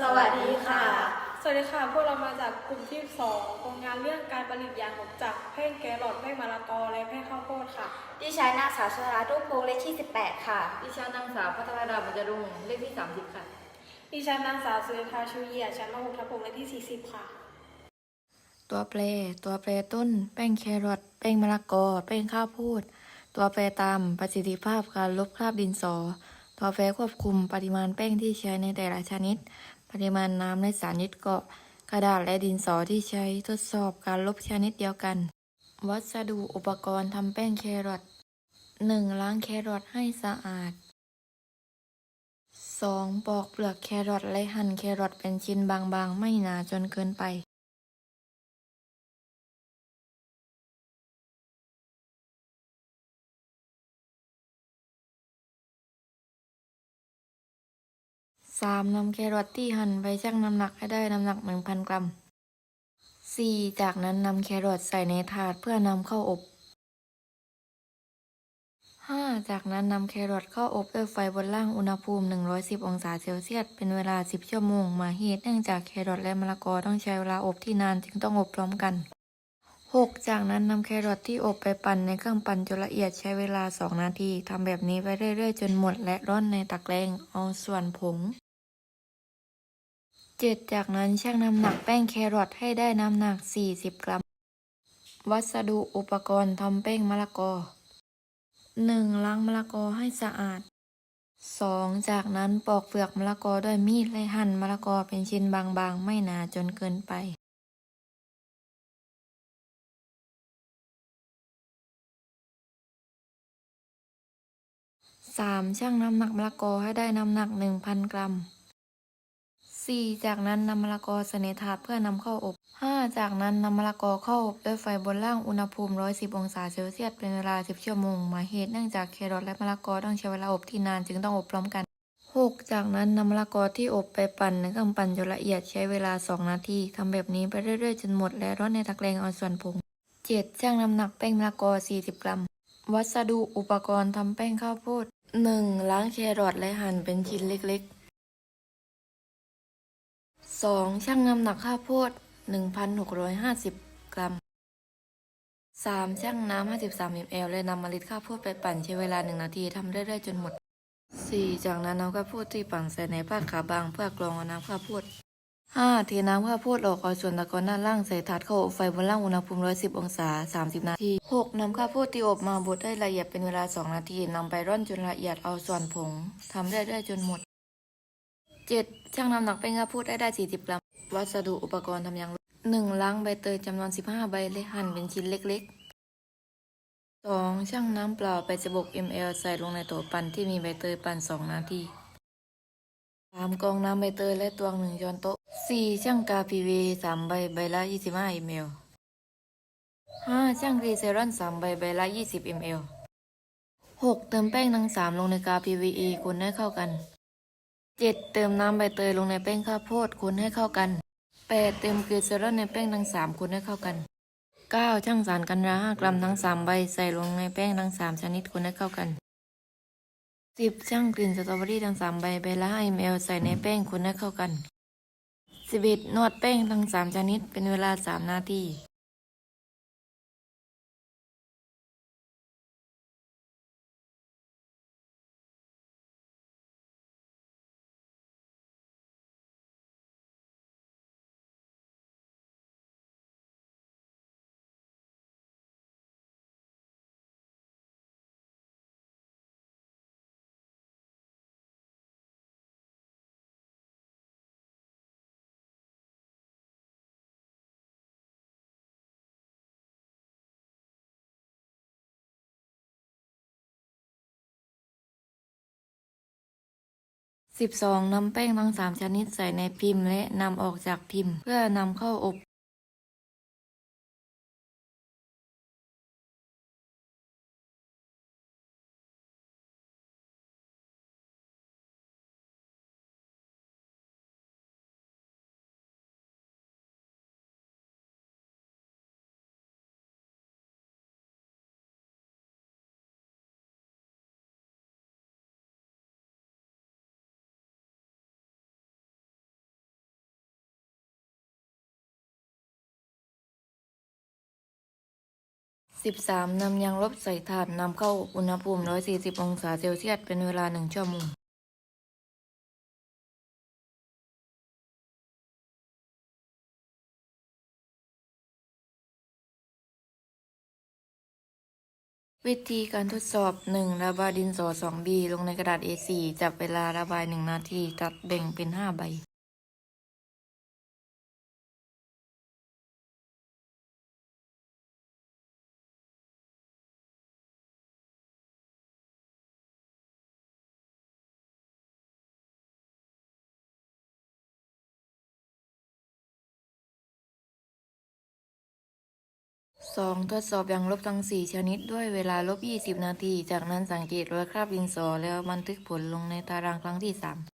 สวัสดีค่ะ สวัสดีค่ะ พวกเรามาจากกลุ่มที่2โครงงานเรื่องการผลิตยางของจักรแพ่งแกลลอดแพ่งมะละกอและแพ่งข้าวโพดค่ะ ดิฉันนางสาวชราตุ้มพงษ์เลขที่ 18 ค่ะ ดิฉันนางสาวพัทรดาบรรจรุ่งเลขที่ 30 ค่ะ ดิฉันนางสาวสุริธาชูเยียรชั้นม .6 ทับ6เลขที่ 40 ค่ะ ตัวแปร ตัวแปรต้น แป้งแครอทแป้งมะละกอ แป้งข้าวโพด ตัวแปรตามประสิทธิภาพการลบคราบดินสอตัวแปรควบคุมปริมาณแป้งที่ใช้ในแต่ละชนิดป ริมาณน้ำในสารยึดเกาะ กระดาษและดินสอที่ใช้ทดสอบการลบชนิดเดียวกัน วัสดุอุปกรณ์ทำแป้งแครอท 1. ล้างแครอทให้สะอาด 2. ปอกเปลือกแครอทและหั่นแครอทเป็นชิ้นบางๆ ไม่หนาจนเกินไป สามนำแครอทที่หั่นไปชั่งน้ำหนักให้ได้น้ำหนัก1,000กรัมสี่จากนั้นนำแครอทใส่ในถาดเพื่อนำเข้าอบห้าจากนั้นนำแครอทเข้าอบด้วยไฟบนล่างอุณหภูมิ 110 องศาเซลเซียส เป็นเวลา 10 ชั่วโมง มาเหตุเนื่องจากแครอทและมะละกอต้องใช้เวลาอบที่นานจึงต้องอบพร้อมกัน 6. จากนั้นนำแครอทที่อบไปปั่นในเครื่องปั่นจนละเอียดใช้เวลา 2 นาทีทำแบบนี้ไปเรื่อยๆ จนหมดและร่อนในตะแกรงเอาส่วนผง 7. จากนั้นชั่งน้ำหนักแป้งแครอทให้ได้น้ำหนัก 40 กรัม วัสดุอุปกรณ์ทำแป้งมะละกอ 1. ล้างมะละกอให้สะอาด 2. จากนั้นปอกเปลือกมะละกอด้วยมีดและหั่นมะละกอเป็นชิ้นบางๆ ไม่หนาจนเกินไป 3. ชั่งน้ำหนักมะละกอให้ได้น้ำหนัก 1,000 กรัม 4. จากนั้นนำมะละกอใส่ในถาดเพื่อนำเข้าอบ 5. จากนั้นนำมะละกอเข้าอบด้วยไฟบนล่างอุณหภูมิ 110 องศาเซลเซียสเป็นเวลา 10 ชั่วโมงหมายเหตุเนื่องจากแครอทและมะละกอต้องใช้เวลาอบที่นานจึงต้องอบพร้อมกัน 6. จากนั้นนำมะละกอที่อบไปปั่นในเครื่องปั่นจนละเอียดใช้เวลา 2 นาทีทำแบบนี้ไปเรื่อยๆจนหมด และร่อนในตะแกรงเอาส่วนผง 7. ชั่งน้ำหนักแป้งมะละกอ 40 กรัม วัสดุอุปกรณ์ทำแป้งข้าวโพด 1. ล้างแครอทและหั่นเป็นชิ้นเล็กๆ 2. ชั่งน้ำหนักข้าวโพด 1,650 กรัม 3. ชั่งน้ำ53 ml และนำเมล็ดข้าวโพดไปปั่นใช้เวลา 1 นาทีทำเรื่อยๆจนหมด 4. จากนั้นนำข้าวโพดที่ปั่นใส่ในผ้าขาวบางเพื่อกรองน้ำข้าวโพด 5. เทน้ำข้าวโพดออกเอาส่วนตะกอนด้านล่างใส่ถาดเข้าอบไฟบนล่างอุณหภูมิ 110 องศา 30 นาที 6. นำข้าวโพดที่อบมาบดให้ละเอียดเป็นเวลา 2 นาทีนำไปร่อนจนละเอียดเอาส่วนผงทำเรื่อยๆจนหมด 7. ชั่งน้ำหนักแป้งข้าวโพดให้ได้40กรัม วัสดุอุปกรณ์ทำยางรถ 1. ล้างใบเตยจำนวน15ใบและหั่นเป็นชิ้นเล็กๆ 2. ชั่งน้ำเปล่าไป16 ml ใส่ลงในโถปั่นที่มีใบเตยปั่น2นาที 3. กองน้ำใบเตยและตวง1ช้อนโต๊ะ 4. ชั่งกา PV 3ใบใบละ25 ml 5. ชั่งกรีเซรอน3ใบใบละ20 ml 6. เติมแป้งทั้ง3ลงในกา PVE คนให้เข้ากัน 7. เติมน้ำใบเตยลงในแป้งข้าวโพดคนให้เข้ากัน 8. เติมเกรีเซรอนในแป้งทั้ง 3 คนให้เข้ากัน 9. ชั่งสารกันรา5กรัมทั้ง 3 ใบใส่ลงในแป้งทั้ง 3 ชนิดคนให้เข้ากัน 10. ชั่งกลิ่นสตรอเบอรี่ทั้ง 3 ใบใบละ5 ml ใส่ในแป้งคนให้เข้ากัน 11. นวดแป้งทั้ง 3 ชนิดเป็นเวลา 3 นาที สิบสองนำแป้งทั้งสามชนิดใส่ในพิมพ์และนำออกจากพิมพ์ เพื่อนำเข้าอบ 13. นำยางลบใส่ถาดนำเข้าอุณหภูมิ 140 องศาเซลเซียสเป็นเวลา 1 ชั่วโมงวิธีการทดสอบ 1. ระบายดินสอ 2B ลงในกระดาษ A4 จับเวลาระบาย 1 นาที ตัดแบ่งเป็น 5 ใบ 2. ทดสอบอย่างลบทั้ง 4 ชนิดด้วยเวลาลบ 20 นาที จากนั้นสังเกตรอยคราบดินสอแล้วบันทึกผลลงในตารางครั้งที่ 3